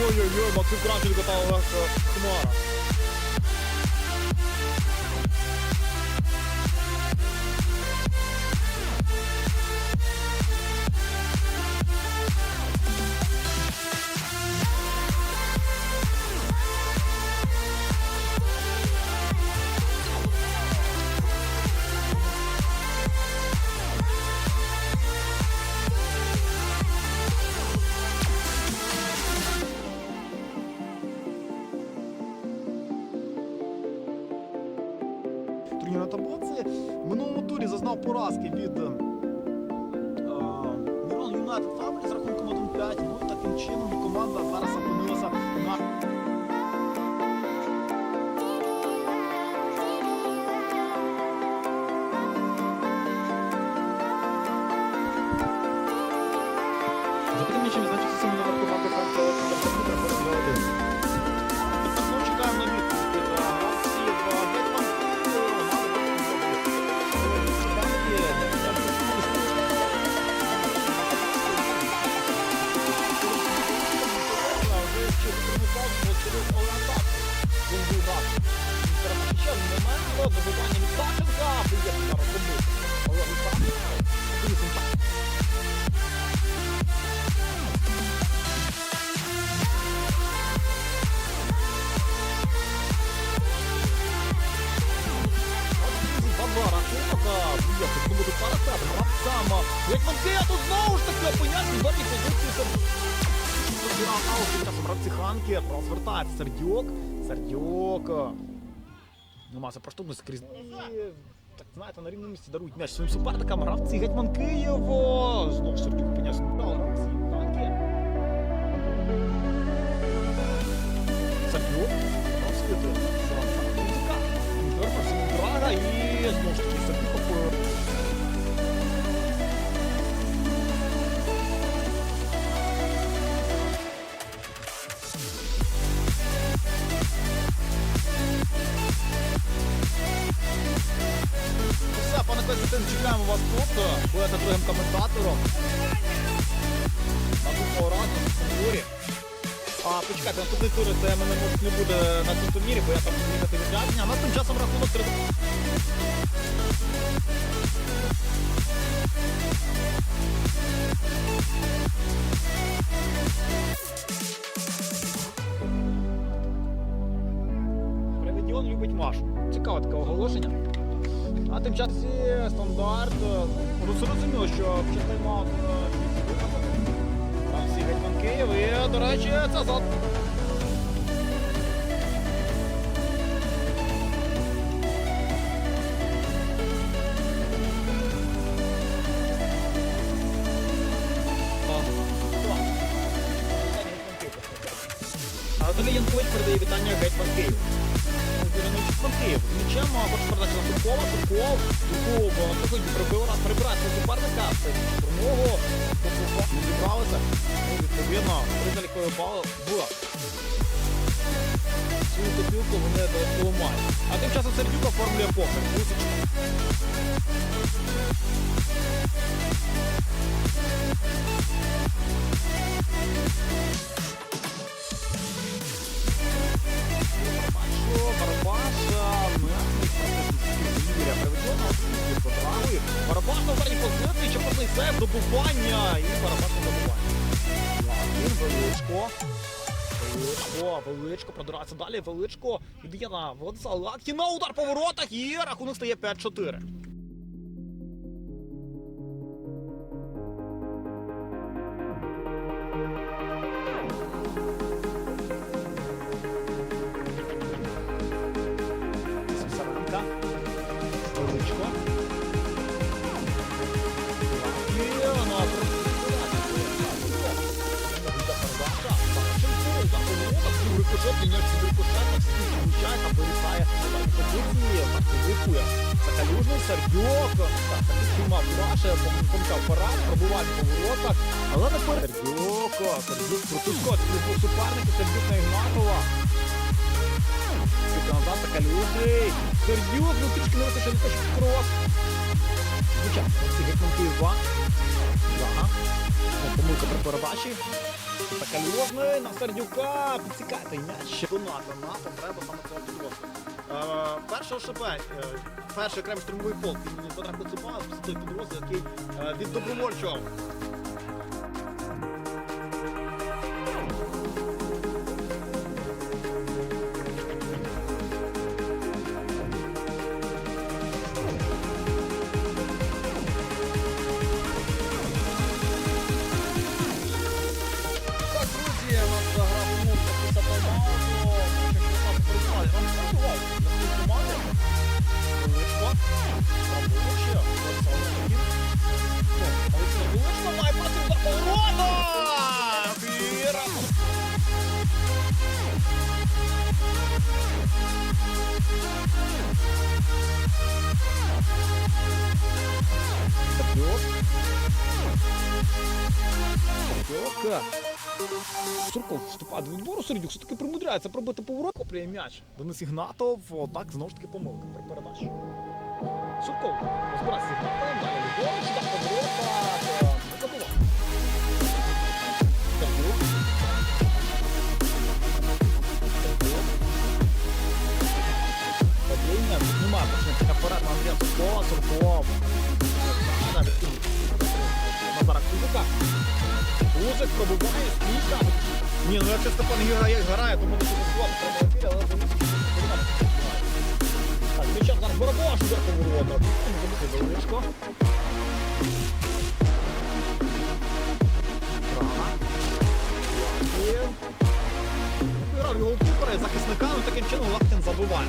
Ой-ой-ой, Максим Кравченко та Олег Хмара. Юнайтед Фабрі з рахунком 1-5. Ну і таким чином команда зараз опинилася на рахунок, приїхав, тому до парасет, гравцям. Як Манкея тут знову ж таки опиняється в дальній позиції. Розбирав аут, тим часом гравці Ханки, розвертається Сердюк, Сердюк. Намагався проштовхнути скрізь. І, так знаєте, на рівному місці дарують м'яч своїм суперникам. Гравці Гетьман Києво. Знову Сердюк опинявся. Дали гравці Ханки. Сердюк. Розкрити. Інтерферс Драга і знову ж таки Сердюков. Костянтин, чекаємо вас тут. Будете другим коментатором. Наступного разу цьому турі. А почекайте, наступний тур це мене може не буде на цьому турнірі, бо я там буду відрядження. А нас тим часом рахунок 3 Приведіон любить Машу. Цікаве таке оголошення. А тим часом стандарт. Ну, Зрозуміло, що під тайм-аут там всі гетьман Київ. І, до речі, це зад. Анатолій Янкович передає вітання гетьман Київ. Гетьман Київ. Нічим хоче передати на Туркова, Турков, Турков, сьогодні прибив раз прибирає свого суперника, це штурмового, не зібралися. Ну, відповідно, при залікові бали була. Цю копілку вони додатково мають. А тим часом Сердюк оформлює покер. Барабашо, м'ясний Юрія Приведена, програми. Барабаш на ударній позиції, чепотний добування і Барабаш на добування. Лакін, Величко. Величко, Величко продирається далі, Величко віддає на Владислава на удар по воротах і рахунок стає 5-4. Рикошет, міняє всі там вирізає позиції, так вихує. Закалюжний, Сердюк, так, так підтримав Лаше, помчав парад, пробуває по воротах, але не перед. Сердюк, Сердюк, Протускот, був суперники, Сердюк на Ігнатова. Скільки назад, Закалюжний, Сердюк, ну трішки не вистачає, не точно крос. Звичайно, ці гетьман Києва. Ага. Ну, Помилка при передачі. Така Льожний на Сердюка. Підсікайте м'яч. Донати НАТО, треба саме цього підрозділу. Е, перший ОШП, е, перший окремий штурмовий полк, він потрапив це той підрозділ, який е, від добровольчого Сапьок. Сурков вступає до відбору, Середюк все-таки примудряється пробити поворот, коплює м'яч. Денис Ігнатов, отак знову ж таки помилка при передачі. Сурков розбирається з Ігнатовим, далі ліворуч, так поворота, е. Сердюк. Сердюк. Падіння, тут почне така на Андрія Суркова, Сурков. Назара Кузика. Кузик пробуває, стійка. Ні, ну якщо Степан грає, як грає, то може не складно, треба ефір, але вони Так, м'яча зараз Барабаш, удар поворота. Забути Величко. Грав його в купера, захисника, ну таким чином Лахтин забиває.